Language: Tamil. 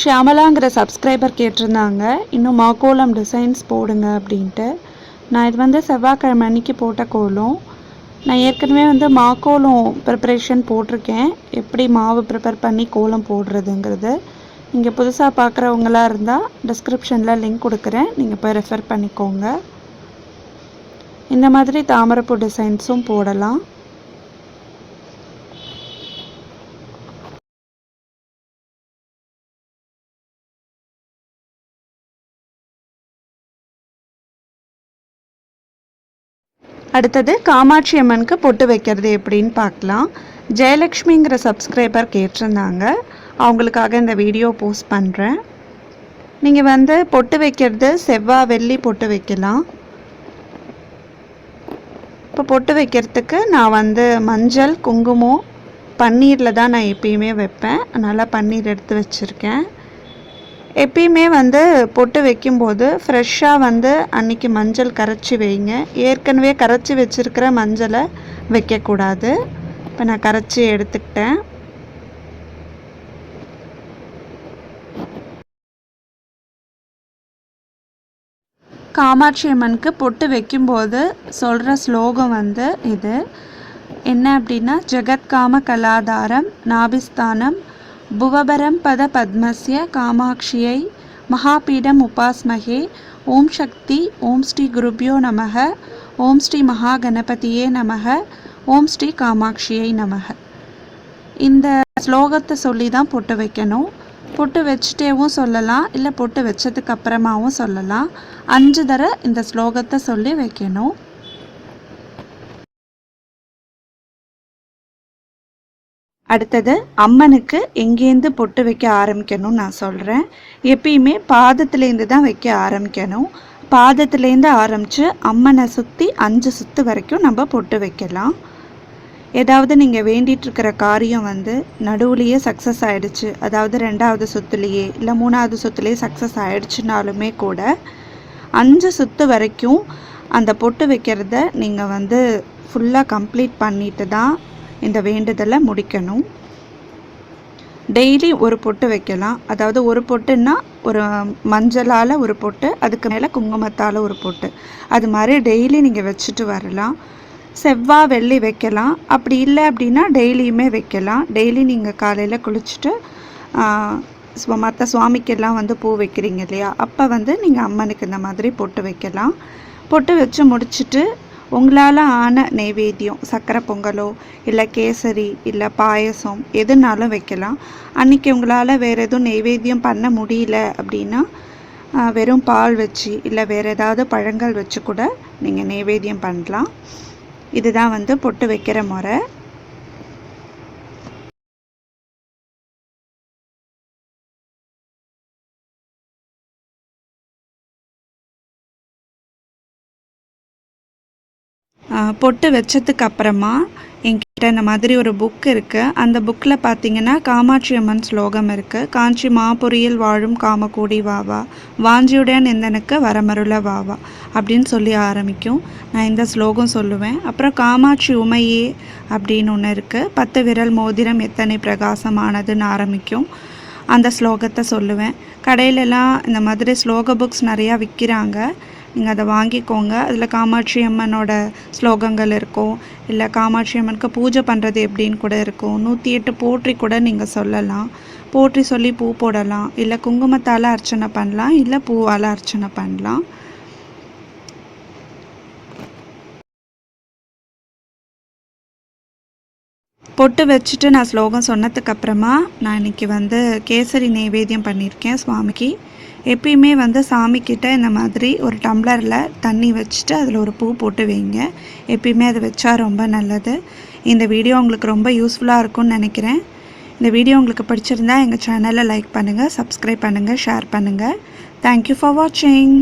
ஷியாமலாங்கிற சப்ஸ்கிரைபர் கேட்டிருந்தாங்க. இன்னும் மாக்கோலம் டிசைன்ஸ் போடுங்க அப்படின்ட்டு. நான் இது வந்து செவ்வாய்க்கிழமை அன்னைக்கு போட்ட கோலம். நான் ஏற்கனவே வந்து மாக்கோலம் ப்ரிப்பரேஷன் போட்டிருக்கேன். எப்படி மாவு ப்ரிப்பேர் பண்ணி கோலம் போடுறதுங்கிறது. நீங்கள் புதுசாக பார்க்குறவங்களா இருந்தால் டிஸ்கிரிப்ஷனில் லிங்க் கொடுக்குறேன். நீங்கள் போய் ரெஃபர் பண்ணிக்கோங்க. இந்த மாதிரி தாமரைப்பூ டிசைன்ஸும் போடலாம். அடுத்தது காமாட்சி அம்மனுக்கு பொட்டு வைக்கிறது எப்படின்னு பார்க்கலாம். ஜெயலக்ஷ்மிங்கிற சப்ஸ்கிரைபர் கேட்டிருந்தாங்க. அவங்களுக்காக இந்த வீடியோ போஸ்ட் பண்ணுறேன் நீங்கள் வந்து பொட்டு வைக்கிறது செவ்வாய் வெள்ளி பொட்டு வைக்கலாம். இப்போ பொட்டு வைக்கிறதுக்கு நான் வந்து மஞ்சள் குங்குமம் பன்னீரில் தான் நான் எப்பயுமே வைப்பேன். அதனால் பன்னீர் எடுத்து வச்சுருக்கேன். எப்பயுமே வந்து பொட்டு வைக்கும்போது ஃப்ரெஷ்ஷாக வந்து அன்னைக்கு மஞ்சள் கரைச்சி வைங்க. ஏற்கனவே கரைச்சி வச்சுருக்கிற மஞ்சளை வைக்கக்கூடாது. இப்போ நான் கரைச்சி எடுத்துக்கிட்டேன். காமாட்சி அம்மனுக்கு பொட்டு வைக்கும்போது சொல்கிற ஸ்லோகம் வந்து இது. என்ன அப்படின்னா ஜெகத்காம கலாதாரம் நாபிஸ்தானம் புவபரம் பத பத்மஸ்ய காமாட்சியை மகாபீடம் உபாஸ்மகே. ஓம் சக்தி ஓம் ஸ்ரீ குருப்யோ நமக. ஓம் ஸ்ரீ மகா கணபதியே நமக. ஓம் ஸ்ரீ காமாட்சியை நமக. இந்த ஸ்லோகத்தை சொல்லி தான் பொட்டு வைக்கணும். பொட்டு வச்சுட்டேவும் சொல்லலாம் இல்லை பொட்டு வச்சதுக்கு அப்புறமாவும் சொல்லலாம். அஞ்சு தர இந்த ஸ்லோகத்தை சொல்லி வைக்கணும். அடுத்தது அம்மனுக்கு எங்கேருந்து பொட்டு வைக்க ஆரம்பிக்கணும்னு நான் சொல்கிறேன் எப்பயுமே பாதத்துலேருந்து தான் வைக்க ஆரம்பிக்கணும். பாதத்துலேருந்து ஆரம்பித்து அம்மனை சுற்றி அஞ்சு சுற்று வரைக்கும் நம்ம பொட்டு வைக்கலாம். ஏதாவது நீங்கள் வேண்டிகிட்ருக்கிற காரியம் வந்து நடுவுலையே சக்ஸஸ் ஆகிடுச்சு அதாவது ரெண்டாவது சுற்றுலேயே இல்லை மூணாவது சுற்றுலேயே சக்ஸஸ் ஆகிடுச்சுனாலுமே கூட அஞ்சு சுற்று வரைக்கும் அந்த பொட்டு வைக்கிறத நீங்கள் வந்து ஃபுல்லாக கம்ப்ளீட் பண்ணிட்டு தான் இந்த வேண்டுதலை முடிக்கணும். டெய்லி ஒரு பொட்டு வைக்கலாம். அதாவது ஒரு பொட்டுன்னா ஒரு மஞ்சளால் ஒரு பொட்டு அதுக்கு மேலே குங்குமத்தால் ஒரு பொட்டு. அது மாதிரி டெய்லி நீங்கள் வச்சுட்டு வரலாம். செவ்வாய் வெள்ளி வைக்கலாம். அப்படி இல்லை அப்படின்னா டெய்லியுமே வைக்கலாம். டெய்லி நீங்கள் காலையில் குளிச்சுட்டு மற்ற சுவாமிக்கெல்லாம் வந்து பூ வைக்கிறீங்க இல்லையா? அப்போ வந்து நீங்கள் அம்மனுக்கு இந்த மாதிரி பொட்டு வைக்கலாம். பொட்டு வச்சு முடிச்சுட்டு உங்களால் ஆன நெய்வேத்தியம் சக்கரை பொங்கலோ இல்லை கேசரி இல்லை பாயசம் எதுனாலும் வைக்கலாம். அன்றைக்கி உங்களால் வேறு எதுவும் நெய்வேத்தியம் பண்ண முடியல அப்படின்னா வெறும் பால் வச்சு இல்லை வேறு ஏதாவது பழங்கள் வச்சு கூட நீங்கள் நெய்வேத்தியம் பண்ணலாம். இதுதான் வந்து பொட்டு வைக்கிற முறை. பொட்டு வச்சதுக்கு அப்புறமா என்கிட்ட இந்த மாதிரி ஒரு புக் இருக்குது அந்த புக்கில் பார்த்தீங்கன்னா காமாட்சி அம்மன் ஸ்லோகம் இருக்குது காஞ்சி மாபுரியில் வாழும் காமகோடி வாவா வாஞ்சியுடன் எந்தனுக்கு வரமருள வாவா அப்படின்னு சொல்லி ஆரம்பிக்கும். நான் இந்த ஸ்லோகம் சொல்லுவேன். அப்புறம் காமாட்சி உமையே அப்படின்னு ஒன்று இருக்குது பத்து விரல் மோதிரம் எத்தனை பிரகாசமானதுன்னு ஆரம்பிக்கும். அந்த ஸ்லோகத்தை சொல்லுவேன். கடையிலலாம் இந்த மாதிரி ஸ்லோக புக்ஸ் நிறையா விற்கிறாங்க நீங்கள் அதை வாங்கிக்கோங்க. அதில் காமாட்சி அம்மனோட ஸ்லோகங்கள் இருக்கும். இல்லை காமாட்சி அம்மனுக்கு பூஜை பண்ணுறது எப்படின்னு கூட இருக்கும். நூற்றி எட்டு போற்றி கூட நீங்கள் சொல்லலாம். போற்றி சொல்லி பூ போடலாம். இல்லை குங்குமத்தால் அர்ச்சனை பண்ணலாம். இல்லை பூவால் அர்ச்சனை பண்ணலாம். பொட்டு வச்சுட்டு நான் ஸ்லோகம் சொன்னதுக்கப்புறமா நான் இன்றைக்கி வந்து கேசரி நைவேத்தியம் பண்ணியிருக்கேன் சுவாமிக்கு. எப்பயுமே வந்து சாமிக்கிட்ட இந்த மாதிரி ஒரு டம்ளரில் தண்ணி வச்சுட்டு அதில் ஒரு பூ போட்டு வைங்க. எப்பயுமே அதை வச்சா ரொம்ப நல்லது. இந்த வீடியோ உங்களுக்கு ரொம்ப யூஸ்ஃபுல்லாக இருக்கும்னு நினைக்கிறேன். இந்த வீடியோ உங்களுக்கு பிடிச்சிருந்தா எங்கள் சேனலை லைக் பண்ணுங்கள் சப்ஸ்கிரைப் பண்ணுங்கள் ஷேர் பண்ணுங்கள் தேங்க்யூ ஃபார் வாட்சிங்